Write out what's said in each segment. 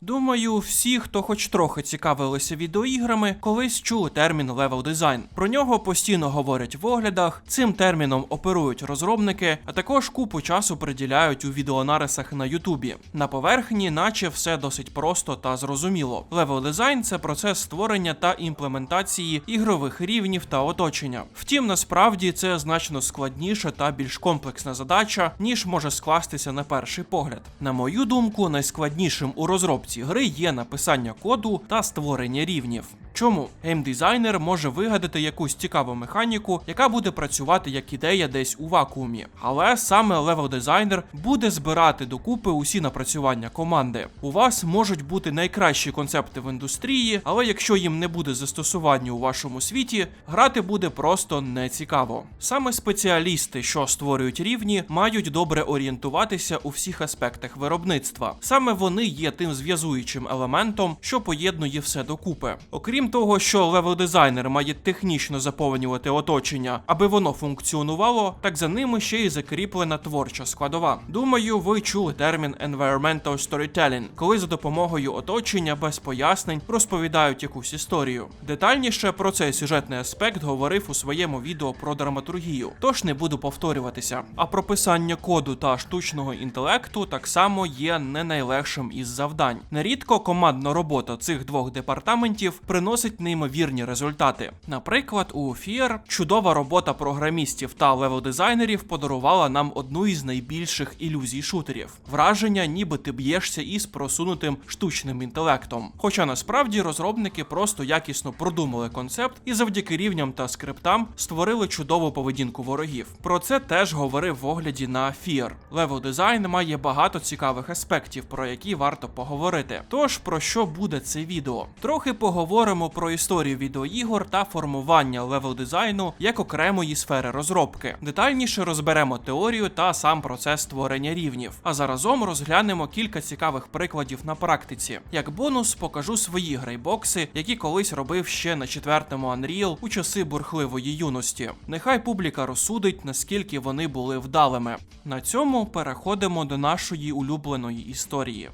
Думаю, всі, хто хоч трохи цікавилися відеоіграми, колись чули термін левел дизайн. Про нього постійно говорять в оглядах, цим терміном оперують розробники, а також купу часу приділяють у відеонарисах на Ютубі. На поверхні, наче все досить просто та зрозуміло. Левел дизайн це процес створення та імплементації ігрових рівнів та оточення. Втім, насправді це значно складніша та більш комплексна задача, ніж може скластися на перший погляд. На мою думку, найскладнішим у розробці гри є написання коду та створення рівнів. Чому геймдизайнер може вигадати якусь цікаву механіку, яка буде працювати як ідея десь у вакуумі, але саме левел дизайнер буде збирати докупи усі напрацювання команди. У вас можуть бути найкращі концепти в індустрії, але якщо їм не буде застосування у вашому світі, грати буде просто нецікаво. Саме спеціалісти, що створюють рівні, мають добре орієнтуватися у всіх аспектах виробництва. Саме вони є тим зв'язуючим елементом, що поєднує все докупи. Окрім того, що левел дизайнер має технічно заповнювати оточення, аби воно функціонувало, так за ними ще й закріплена творча складова. Думаю, ви чули термін environmental storytelling, коли за допомогою оточення без пояснень розповідають якусь історію. Детальніше про цей сюжетний аспект говорив у своєму відео про драматургію, тож не буду повторюватися. А прописання коду та штучного інтелекту так само є не найлегшим із завдань. Нерідко командна робота цих двох департаментів приносить неймовірні результати. Наприклад, у Fear чудова робота програмістів та левел-дизайнерів подарувала нам одну із найбільших ілюзій шутерів враження, ніби ти б'єшся із просунутим штучним інтелектом. Хоча насправді розробники просто якісно продумали концепт і завдяки рівням та скриптам створили чудову поведінку ворогів. Про це теж говорив в огляді на Fear. Левел дизайн має багато цікавих аспектів, про які варто поговорити. Тож про що буде це відео? Трохи поговоримо про історію відеоігор та формування левел дизайну як окремої сфери розробки. Детальніше розберемо теорію та сам процес створення рівнів. А заразом розглянемо кілька цікавих прикладів на практиці. Як бонус покажу свої грейбокси, які колись робив ще на четвертому Unreal у часи бурхливої юності. Нехай публіка розсудить, наскільки вони були вдалими. На цьому переходимо до нашої улюбленої історії.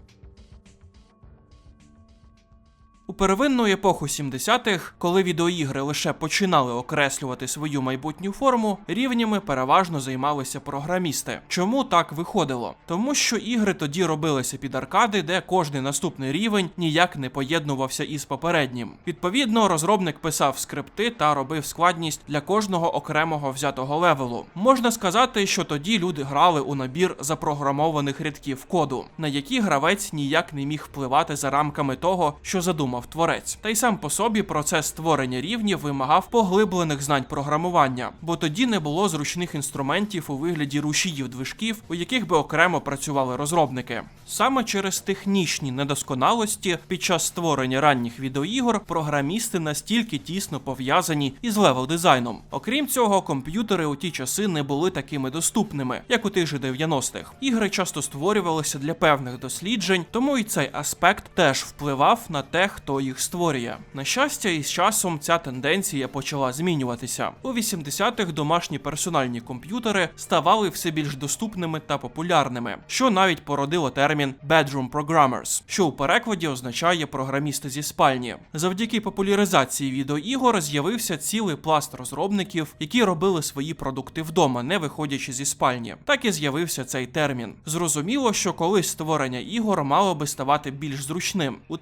У первинну епоху 70-х, коли відеоігри лише починали окреслювати свою майбутню форму, рівнями переважно займалися програмісти. Чому так виходило? Тому що ігри тоді робилися під аркади, де кожний наступний рівень ніяк не поєднувався із попереднім. Відповідно, розробник писав скрипти та робив складність для кожного окремого взятого левелу. Можна сказати, що тоді люди грали у набір запрограмованих рядків коду, на які гравець ніяк не міг впливати за рамками того, що задумав творець. Та й сам по собі процес створення рівнів вимагав поглиблених знань програмування, бо тоді не було зручних інструментів у вигляді рушіїв движків, у яких би окремо працювали розробники. Саме через технічні недосконалості під час створення ранніх відеоігор програмісти настільки тісно пов'язані із левел дизайном. Окрім цього, комп'ютери у ті часи не були такими доступними, як у тих же 90-х. Ігри часто створювалися для певних досліджень, тому і цей аспект теж впливав на те, хто їх створює. На щастя, із часом ця тенденція почала змінюватися. У 80-х домашні персональні комп'ютери ставали все більш доступними та популярними, що навіть породило термін bedroom programmers, що у перекладі означає програмісти зі спальні. Завдяки популяризації відеоігор з'явився цілий пласт розробників, які робили свої продукти вдома, не виходячи зі спальні. Так і з'явився цей термін. Зрозуміло, що колись створення ігор мало би ставати більш зручним. У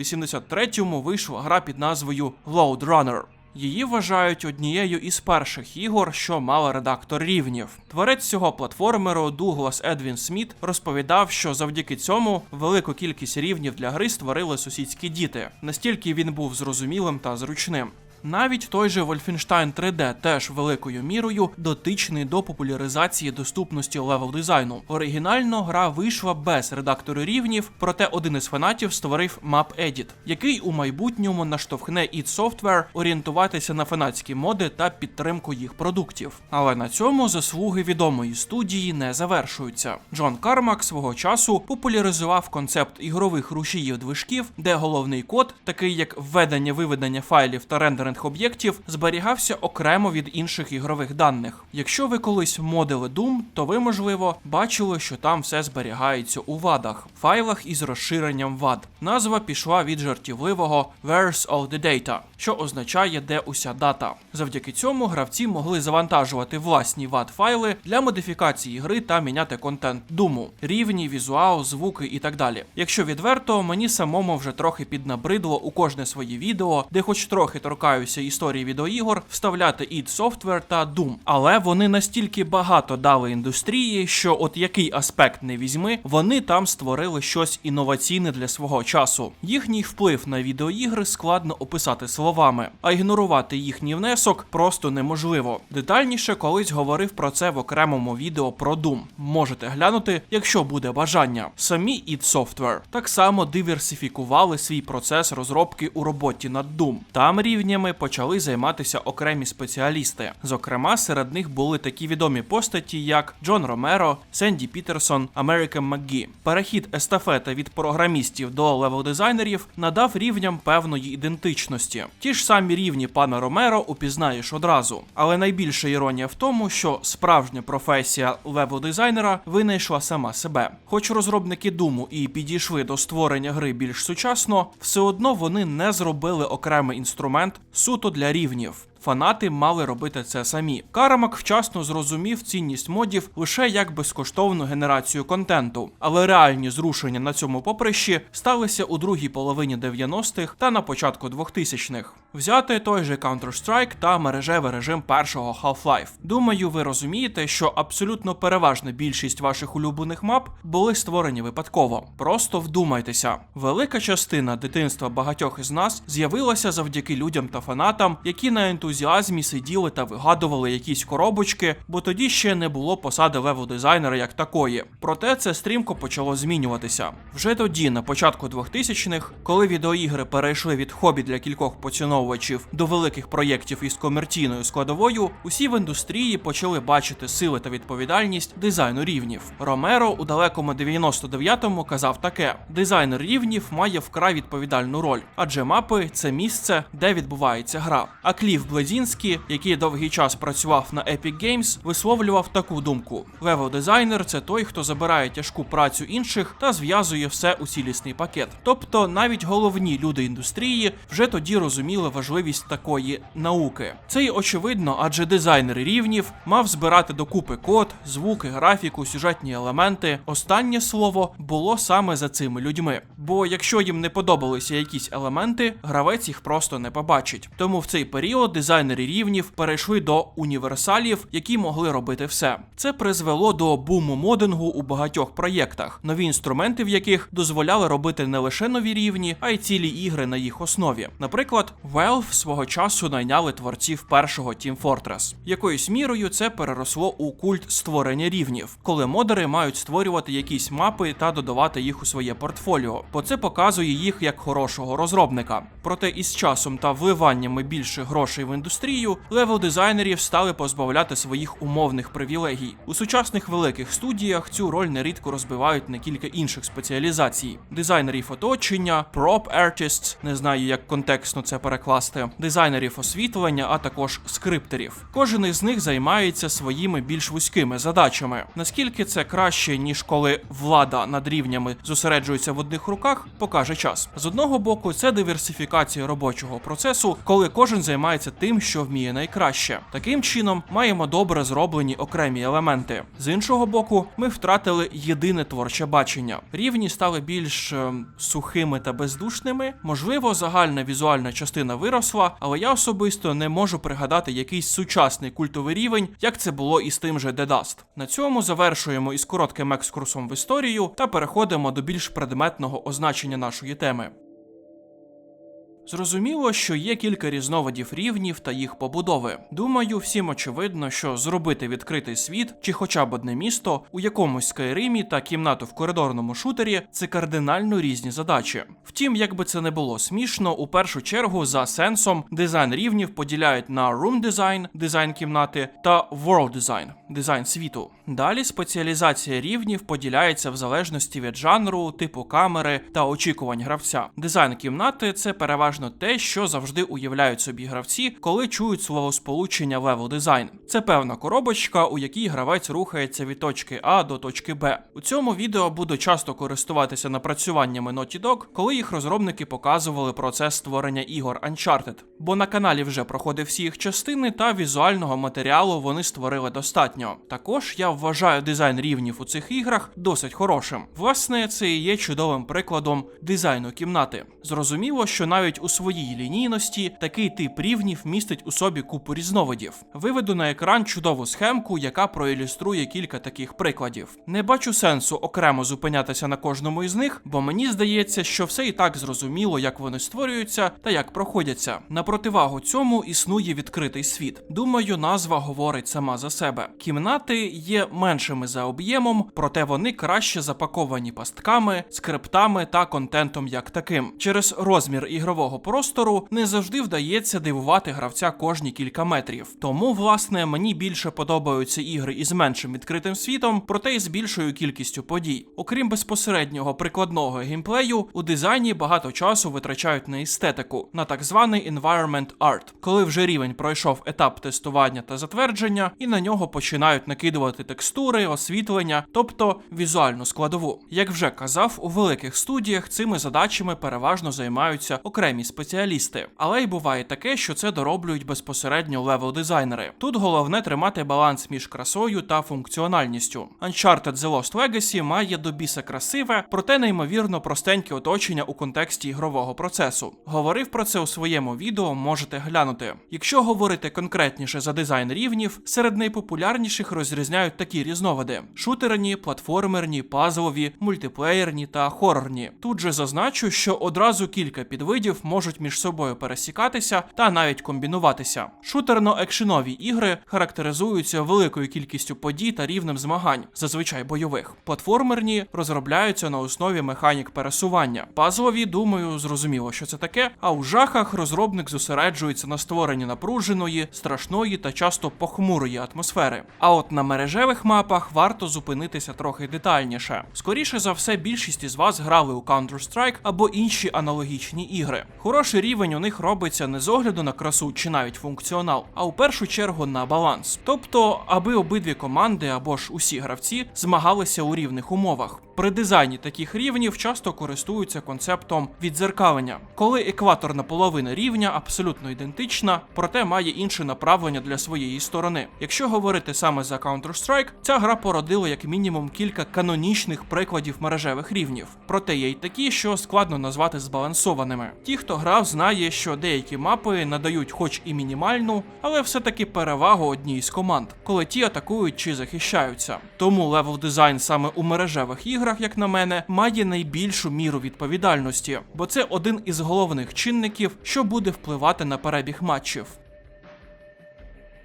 1983-му вийшла гра під назвою Load Runner. Її вважають однією із перших ігор, що мала редактор рівнів. Творець цього платформеру Дуглас Едвін Сміт розповідав, що завдяки цьому велику кількість рівнів для гри створили сусідські діти. Настільки він був зрозумілим та зручним. Навіть той же Wolfenstein 3D теж великою мірою дотичний до популяризації доступності левел дизайну. Оригінально гра вийшла без редактору рівнів, проте один із фанатів створив Map Edit, який у майбутньому наштовхне id Software орієнтуватися на фанатські моди та підтримку їх продуктів. Але на цьому заслуги відомої студії не завершуються. Джон Кармак свого часу популяризував концепт ігрових рушіїв движків, де головний код, такий як введення-виведення файлів та рендеринг рендеринг об'єктів зберігався окремо від інших ігрових даних. Якщо ви колись модили Doom, то ви, можливо, бачили, що там все зберігається у вадах, файлах із розширенням вад. Назва пішла від жартівливого Where's all the data, що означає де уся дата. Завдяки цьому гравці могли завантажувати власні вад файли для модифікації гри та міняти контент Думу, рівні, візуал, звуки і так далі. Якщо відверто, мені самому вже трохи піднабридло у кожне своє відео, де хоч трохи торкаюся історії відеоігор, вставляти id Software та Doom. Але вони настільки багато дали індустрії, що от який аспект не візьми, вони там створили щось інноваційне для свого часу. Їхній вплив на відеоігри складно описати словами, а ігнорувати їхній внесок просто неможливо. Детальніше колись говорив про це в окремому відео про Doom. Можете глянути, якщо буде бажання. Самі id Software так само диверсифікували свій процес розробки у роботі над Doom. Там рівнями почали займатися окремі спеціалісти. Зокрема, серед них були такі відомі постаті, як Джон Ромеро, Сенді Пітерсон, Американ МакГі. Перехід естафети від програмістів до левел-дизайнерів надав рівням певної ідентичності. Ті ж самі рівні пана Ромеро упізнаєш одразу. Але найбільша іронія в тому, що справжня професія левел-дизайнера винайшла сама себе. Хоч розробники Думу і підійшли до створення гри більш сучасно, все одно вони не зробили окремий інструмент суто для рівнів. Фанати мали робити це самі. Карамак вчасно зрозумів цінність модів лише як безкоштовну генерацію контенту, але реальні зрушення на цьому поприщі сталися у другій половині 90-х та на початку 2000-х. Взяти той же Counter-Strike та мережевий режим першого Half-Life. Думаю, ви розумієте, що абсолютно переважна більшість ваших улюблених мап були створені випадково. Просто вдумайтеся. Велика частина дитинства багатьох із нас з'явилася завдяки людям та фанатам, які на ентузіазмі сиділи та вигадували якісь коробочки, бо тоді ще не було посади левел дизайнера як такої. Проте це стрімко почало змінюватися. Вже тоді, на початку 2000-х, коли відеоігри перейшли від хобі для кількох поціновувачів до великих проєктів із комерційною складовою, усі в індустрії почали бачити сили та відповідальність дизайну рівнів. Ромеро у далекому 99-му казав таке: дизайнер рівнів має вкрай відповідальну роль, адже мапи це місце, де відбувається гра. А Кліф Блезінський, який довгий час працював на Epic Games, висловлював таку думку: левел дизайнер це той, хто забирає тяжку працю інших та зв'язує все у цілісний пакет. Тобто навіть головні люди індустрії вже тоді розуміли важливість такої науки. Це й очевидно, адже дизайнер рівнів мав збирати докупи код, звуки, графіку, сюжетні елементи. Останнє слово було саме за цими людьми. Бо якщо їм не подобалися якісь елементи, гравець їх просто не побачить. Тому в цей період дизайнери рівнів перейшли до універсалів, які могли робити все. Це призвело до буму модингу у багатьох проєктах, нові інструменти, в яких дозволяли робити не лише нові рівні, а й цілі ігри на їх основі. Наприклад, Valve свого часу найняли творців першого Team Fortress. Якоюсь мірою це переросло у культ створення рівнів, коли модери мають створювати якісь мапи та додавати їх у своє портфоліо, бо це показує їх як хорошого розробника. Проте із часом та вливаннями більше грошей в індустрію, левел дизайнерів стали позбавляти своїх умовних привілегій. У сучасних великих студіях цю роль нерідко розбивають на кілька інших спеціалізацій: дизайнерів оточення, prop artists, не знаю, як контекстно це перекласти, дизайнерів освітлення, а також скриптерів. Кожен із них займається своїми більш вузькими задачами. Наскільки це краще, ніж коли влада над рівнями зосереджується в одних руках, покаже час. З одного боку, це диверсифікація робочого процесу, коли кожен займається тим, що вміє найкраще. Таким чином маємо добре зроблені окремі елементи. З іншого боку, ми втратили єдине творче бачення. Рівні стали більш ем, сухими та бездушними. Можливо, загальна візуальна частина виросла, але я особисто не можу пригадати якийсь сучасний культовий рівень, як це було із тим же Dust. На цьому завершуємо із коротким екскурсом в історію та переходимо до більш предметного означення нашої теми. Зрозуміло, що є кілька різновидів рівнів та їх побудови. Думаю, всім очевидно, що зробити відкритий світ чи хоча б одне місто у якомусь скайримі та кімнату в коридорному шутері це кардинально різні задачі. Втім, якби це не було смішно, у першу чергу за сенсом дизайн рівнів поділяють на room design, дизайн кімнати та world design, дизайн світу. Далі спеціалізація рівнів поділяється в залежності від жанру, типу камери та очікувань гравця. Дизайн кімнати це переважно те, що завжди уявляють собі гравці, коли чують слово сполучення левел дизайн. Це певна коробочка, у якій гравець рухається від точки А до точки Б. У цьому відео буду часто користуватися напрацюваннями Naughty Dog, коли їх розробники показували процес створення ігор Uncharted. Бо на каналі вже проходив всі їх частини, та візуального матеріалу вони створили достатньо. Також я вважаю дизайн рівнів у цих іграх досить хорошим. Власне, це і є чудовим прикладом дизайну кімнати. Зрозуміло, що навіть у своїй лінійності такий тип рівнів містить у собі купу різновидів. Виведу на екран чудову схемку, яка проілюструє кілька таких прикладів. Не бачу сенсу окремо зупинятися на кожному із них, бо мені здається, що все і так зрозуміло, як вони створюються та як проходяться. На противагу цьому існує відкритий світ. Думаю, назва говорить сама за себе. Кімнати є меншими за об'ємом, проте вони краще запаковані пастками, скриптами та контентом як таким. Через розмір ігрового простору не завжди вдається дивувати гравця кожні кілька метрів. Тому, власне, мені більше подобаються ігри із меншим відкритим світом, проте й з більшою кількістю подій. Окрім безпосереднього прикладного геймплею, у дизайні багато часу витрачають на естетику, на так званий environment art, коли вже рівень пройшов етап тестування та затвердження, і на нього починають накидувати текстури, освітлення, тобто візуальну складову. Як вже казав, у великих студіях цими задачами переважно займаються окремі спеціалісти, але й буває таке, що це дороблюють безпосередньо левел дизайнери. Тут головне тримати баланс між красою та функціональністю. Uncharted The Lost Legacy має до біса красиве, проте неймовірно простеньке оточення у контексті ігрового процесу. Говорив про це у своєму відео, можете глянути. Якщо говорити конкретніше за дизайн рівнів, серед найпопулярніших розрізняють такі різновиди: шутерні, платформерні, пазлові, мультиплеєрні та хорорні. Тут же зазначу, що одразу кілька підвидів можуть між собою пересікатися та навіть комбінуватися. Шутерно-екшенові ігри характеризуються великою кількістю подій та рівнем змагань, зазвичай бойових. Платформерні розробляються на основі механік пересування. Пазлові, думаю, зрозуміло, що це таке. А у жахах розробник зосереджується на створенні напруженої, страшної та часто похмурої атмосфери. А от на мережевих мапах варто зупинитися трохи детальніше. Скоріше за все, більшість із вас грали у Counter-Strike або інші аналогічні ігри. Хороший рівень у них робиться не з огляду на красу чи навіть функціонал, а у першу чергу на баланс. Тобто, аби обидві команди або ж усі гравці змагалися у рівних умовах. При дизайні таких рівнів часто користуються концептом відзеркалення, коли екваторна половина рівня абсолютно ідентична, проте має інше направлення для своєї сторони. Якщо говорити саме за Counter-Strike, ця гра породила як мінімум кілька канонічних прикладів мережевих рівнів. Проте є й такі, що складно назвати збалансованими. Ті, хто грав, знає, що деякі мапи надають хоч і мінімальну, але все-таки перевагу одній з команд, коли ті атакують чи захищаються. Тому левел дизайн саме у мережевих іграх, як на мене, має найбільшу міру відповідальності, бо це один із головних чинників, що буде впливати на перебіг матчів.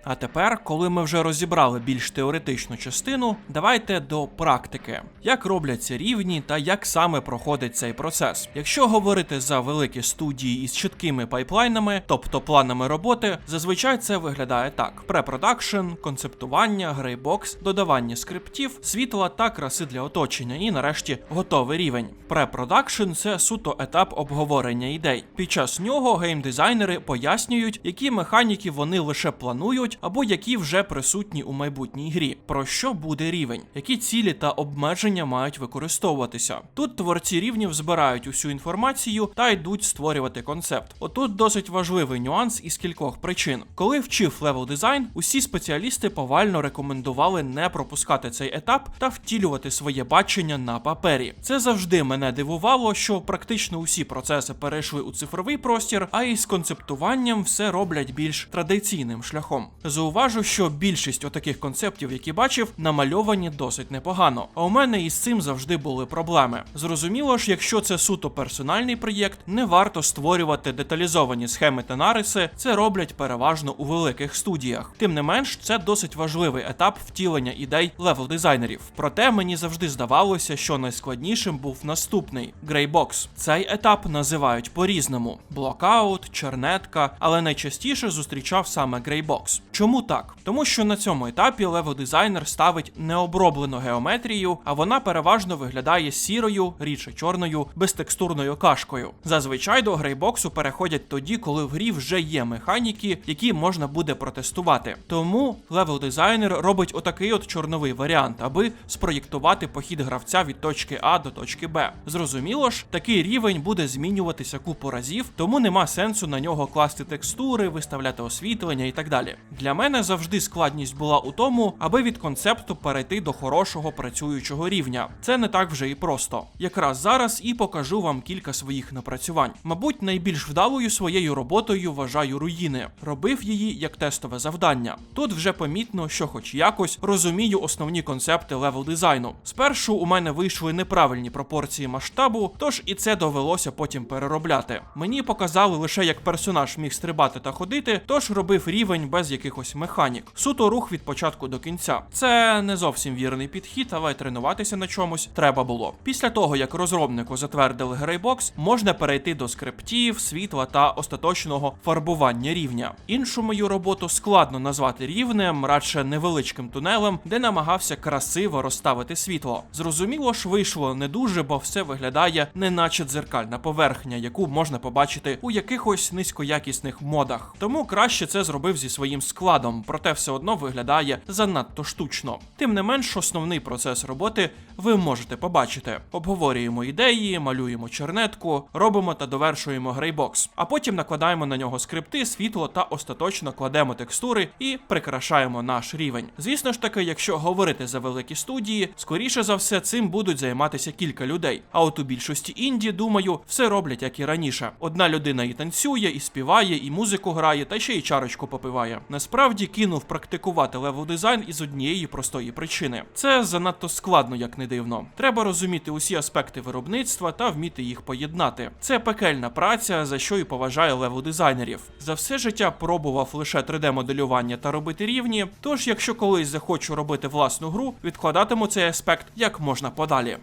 А тепер, коли ми вже розібрали більш теоретичну частину, давайте до практики, як робляться рівні та як саме проходить цей процес. Якщо говорити за великі студії із чіткими пайплайнами, тобто планами роботи, зазвичай це виглядає так: препродакшн, концептування, грейбокс, додавання скриптів, світла та краси для оточення, і нарешті готовий рівень. Препродакшн це суто етап обговорення ідей. Під час нього геймдизайнери пояснюють, які механіки вони лише планують або які вже присутні у майбутній грі. Про що буде рівень, які цілі та обмеження мають використовуватися. Тут творці рівнів збирають усю інформацію та йдуть створювати концепт. Отут досить важливий нюанс із кількох причин. Коли вчив левел дизайн, усі спеціалісти повально рекомендували не пропускати цей етап та втілювати своє бачення на папері. Це завжди мене дивувало, що практично усі процеси перейшли у цифровий простір, а із концептуванням все роблять більш традиційним шляхом. Зауважу, що більшість отаких концептів, які бачив, намальовані досить непогано. А у мене із цим завжди були проблеми. Зрозуміло ж, якщо це суто персональний проєкт, не варто створювати деталізовані схеми та нариси, це роблять переважно у великих студіях. Тим не менш, це досить важливий етап втілення ідей левел дизайнерів. Проте мені завжди здавалося, що найскладнішим був наступний грейбокс. Цей етап називають по-різному: блокаут, чернетка, але найчастіше зустрічав саме грейбокс. Чому так? Тому що на цьому етапі левел дизайнер ставить необроблену геометрію, а вона переважно виглядає сірою, рідше чорною, безтекстурною кашкою. Зазвичай до грейбоксу переходять тоді, коли в грі вже є механіки, які можна буде протестувати. Тому левел дизайнер робить отакий от чорновий варіант, аби спроєктувати похід гравця від точки А до точки Б. Зрозуміло ж, такий рівень буде змінюватися купу разів, тому нема сенсу на нього класти текстури, виставляти освітлення і так далі. Для мене завжди складність була у тому, аби від концепту перейти до хорошого працюючого рівня. Це не так вже і просто. Якраз зараз і покажу вам кілька своїх напрацювань. Мабуть, найбільш вдалою своєю роботою вважаю руїни. Робив її як тестове завдання. Тут вже помітно, що, хоч якось, розумію основні концепти левел дизайну. Спершу у мене вийшли неправильні пропорції масштабу, тож і це довелося потім переробляти. Мені показали лише як персонаж міг стрибати та ходити, тож робив рівень без якихось механік. Суто рух від початку до кінця. Це не зовсім вірний підхід, але тренуватися на чомусь треба було. Після того, як розробнику затвердили грейбокс, можна перейти до скриптів, світла та остаточного фарбування рівня. Іншу мою роботу складно назвати рівнем, радше невеличким тунелем, де намагався красиво розставити світло. Зрозуміло ж, вийшло не дуже, бо все виглядає не наче дзеркальна поверхня, яку можна побачити у якихось низькоякісних модах. Тому краще це зробив зі своїм складом, проте все одно виглядає занадто штучно. Тим не менш, основний процес роботи ви можете побачити. Обговорюємо ідеї, малюємо чернетку, робимо та довершуємо грейбокс, а потім накладаємо на нього скрипти, світло та остаточно кладемо текстури і прикрашаємо наш рівень. Звісно ж таки, якщо говорити за великі студії, скоріше за все цим будуть займатися кілька людей. А от у більшості інді, думаю, все роблять як і раніше. Одна людина і танцює, і співає, і музику грає, та ще й чарочку попиває. Насправді кинув практикувати левел дизайн із однієї простої причини. Це занадто складно, як не дивно. Треба розуміти усі аспекти виробництва та вміти їх поєднати. Це пекельна праця, за що і поважаю левел дизайнерів. За все життя пробував лише 3D-моделювання та робити рівні. Тож, якщо колись захочу робити власну гру, відкладатиму цей аспект як можна подалі.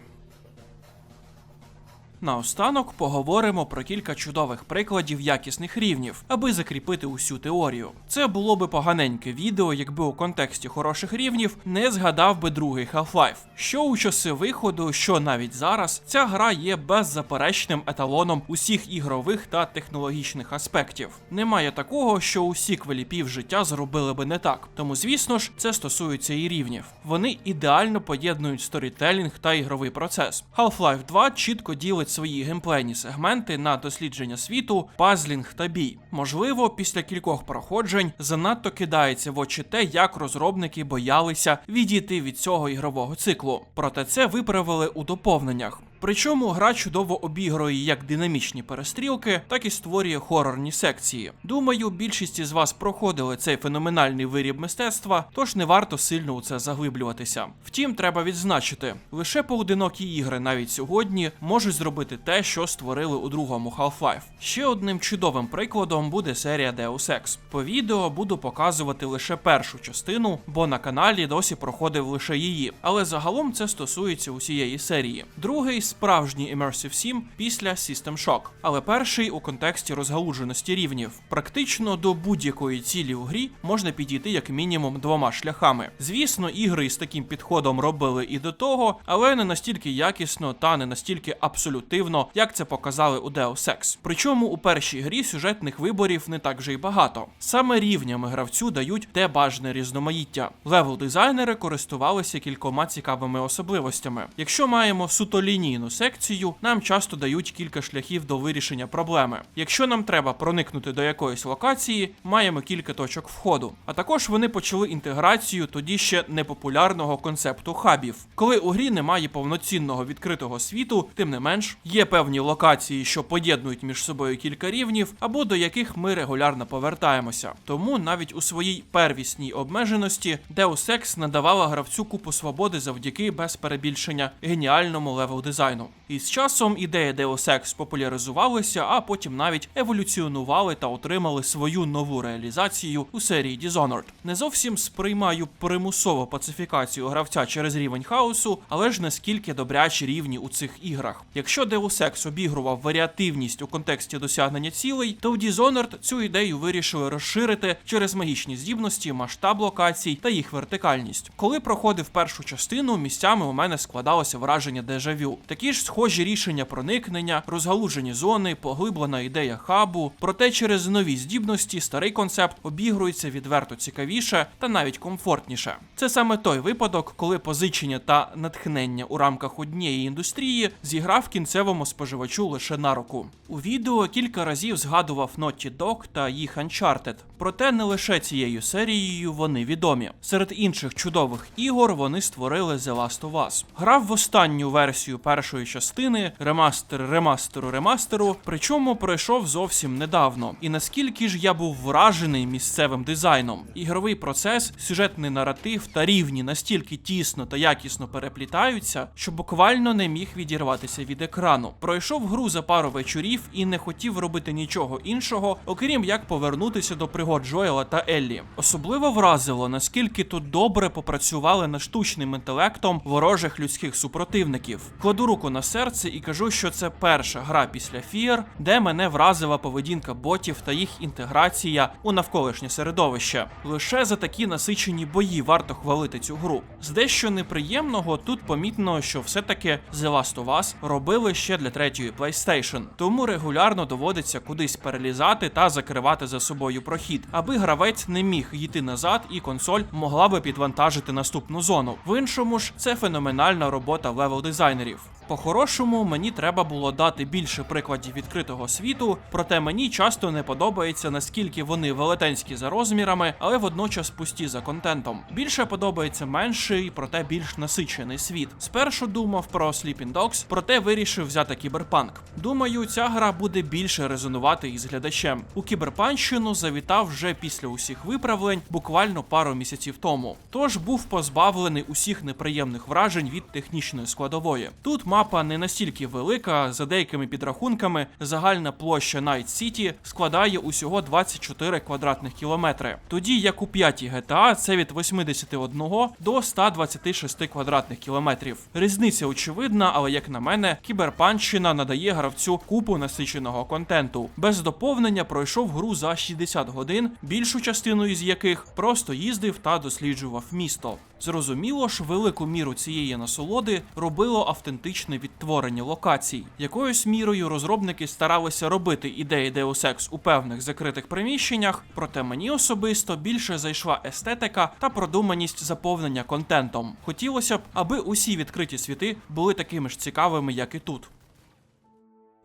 Наостанок поговоримо про кілька чудових прикладів якісних рівнів, аби закріпити усю теорію. Це було би поганеньке відео, якби у контексті хороших рівнів не згадав би другий Half-Life. Що у часи виходу, що навіть зараз, ця гра є беззаперечним еталоном усіх ігрових та технологічних аспектів. Немає такого, що у сіквелі пів життя зробили би не так. Тому, звісно ж, це стосується і рівнів. Вони ідеально поєднують сторітелінг та ігровий процес. Half-Life 2 чітко ділить свої геймплейні сегменти на дослідження світу, пазлінг та бій. Можливо, після кількох проходжень занадто кидається в очі те, як розробники боялися відійти від цього ігрового циклу. Проте це виправили у доповненнях. Причому гра чудово обігрує як динамічні перестрілки, так і створює хорорні секції. Думаю, більшість із вас проходили цей феноменальний виріб мистецтва, тож не варто сильно у це заглиблюватися. Втім, треба відзначити, лише поодинокі ігри навіть сьогодні можуть зробити те, що створили у другому Half-Life. Ще одним чудовим прикладом буде серія Deus Ex. По відео буду показувати лише першу частину, бо на каналі досі проходив лише її. Але загалом це стосується усієї серії. Другий справжній Immersive Sim після System Shock, але перший у контексті розгалуженості рівнів. Практично до будь-якої цілі у грі можна підійти як мінімум двома шляхами. Звісно, ігри з таким підходом робили і до того, але не настільки якісно та не настільки абсолютивно, як це показали у Deus Ex. Причому у першій грі сюжетних виборів не так вже й багато. Саме рівнями гравцю дають те бажане різноманіття. Левел дизайнери користувалися кількома цікавими особливостями. Якщо маємо суто лінійну секцію, нам часто дають кілька шляхів до вирішення проблеми. Якщо нам треба проникнути до якоїсь локації, маємо кілька точок входу. А також вони почали інтеграцію тоді ще непопулярного концепту хабів. Коли у грі немає повноцінного відкритого світу, тим не менш є певні локації, що поєднують між собою кілька рівнів, або до яких ми регулярно повертаємося. Тому навіть у своїй первісній обмеженості Deus Ex надавала гравцю купу свободи завдяки без перебільшення геніальному левел дизайну. Дизайну. І з часом ідеї Deus Ex популяризувалися, а потім навіть еволюціонували та отримали свою нову реалізацію у серії Dishonored. Не зовсім сприймаю примусову пацифікацію гравця через рівень хаосу, але ж наскільки добрячі рівні у цих іграх. Якщо Deus Ex обігрував варіативність у контексті досягнення цілей, то в Dishonored цю ідею вирішили розширити через магічні здібності, масштаб локацій та їх вертикальність. Коли проходив першу частину, місцями у мене складалося враження дежавю. Такі ж схожі рішення проникнення, розгалужені зони, поглиблена ідея хабу. Проте через нові здібності старий концепт обігрується відверто цікавіше та навіть комфортніше. Це саме той випадок, коли позичення та натхнення у рамках однієї індустрії зіграв кінцевому споживачу лише на руку. У відео кілька разів згадував Naughty Dog та їх Uncharted. Проте не лише цією серією вони відомі. Серед інших чудових ігор вони створили The Last of Us. Грав в останню версію першої частини, ремастер ремастеру ремастеру, причому пройшов зовсім недавно. І наскільки ж я був вражений місцевим дизайном, ігровий процес, сюжетний наратив та рівні настільки тісно та якісно переплітаються, що буквально не міг відірватися від екрану. Пройшов гру за пару вечорів і не хотів робити нічого іншого, окрім як повернутися до пригод Джоела та Еллі. Особливо вразило, наскільки тут добре попрацювали над штучним інтелектом ворожих людських супротивників. Кладу руку на серце і кажу, що це перша гра після Fear, де мене вразила поведінка ботів та їх інтеграція у навколишнє середовище. Лише за такі насичені бої варто хвалити цю гру. З дещо неприємного тут помітно, що все-таки The Last of Us робили ще для третьої PlayStation, тому регулярно доводиться кудись перелізати та закривати за собою прохід, аби гравець не міг йти назад, і консоль могла би підвантажити наступну зону. В іншому ж це феноменальна робота левел дизайнерів. По-хорошому, мені треба було дати більше прикладів відкритого світу, проте мені часто не подобається, наскільки вони велетенські за розмірами, але водночас пусті за контентом. Більше подобається менший, проте більш насичений світ. Спершу думав про Sleeping Dogs, проте вирішив взяти кіберпанк. Думаю, ця гра буде більше резонувати із глядачем. У кіберпанщину завітав вже після усіх виправлень, буквально пару місяців тому. Тож був позбавлений усіх неприємних вражень від технічної складової. Тут мапа не настільки велика, за деякими підрахунками, загальна площа Night City складає усього 24 квадратних кілометри. Тоді як у п'ятій GTA це від 81 до 126 квадратних кілометрів. Різниця очевидна, але як на мене, кіберпанщина надає гравцю купу насиченого контенту. Без доповнення пройшов гру за 60 годин, більшу частину із яких просто їздив та досліджував місто. Зрозуміло ж, велику міру цієї насолоди робило автентичне відтворення локацій. Якоюсь мірою розробники старалися робити ідеї Deus Ex у певних закритих приміщеннях, проте мені особисто більше зайшла естетика та продуманість заповнення контентом. Хотілося б, аби усі відкриті світи були такими ж цікавими, як і тут.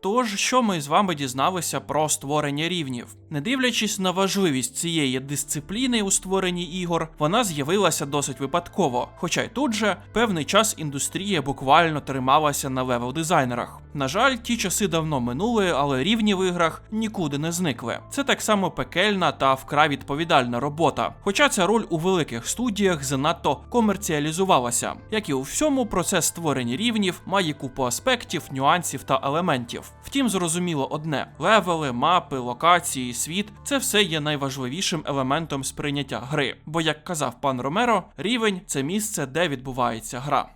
Тож, що ми з вами дізналися про створення рівнів? Не дивлячись на важливість цієї дисципліни у створенні ігор, вона з'явилася досить випадково. Хоча й тут же певний час індустрія буквально трималася на левел дизайнерах. На жаль, ті часи давно минули, але рівні в іграх нікуди не зникли. Це так само пекельна та вкрай відповідальна робота. Хоча ця роль у великих студіях занадто комерціалізувалася. Як і у всьому, процес створення рівнів має купу аспектів, нюансів та елементів. Втім, зрозуміло одне: левели, мапи, локації, світ це все є найважливішим елементом сприйняття гри. Бо, як казав пан Ромеро, рівень це місце, де відбувається гра.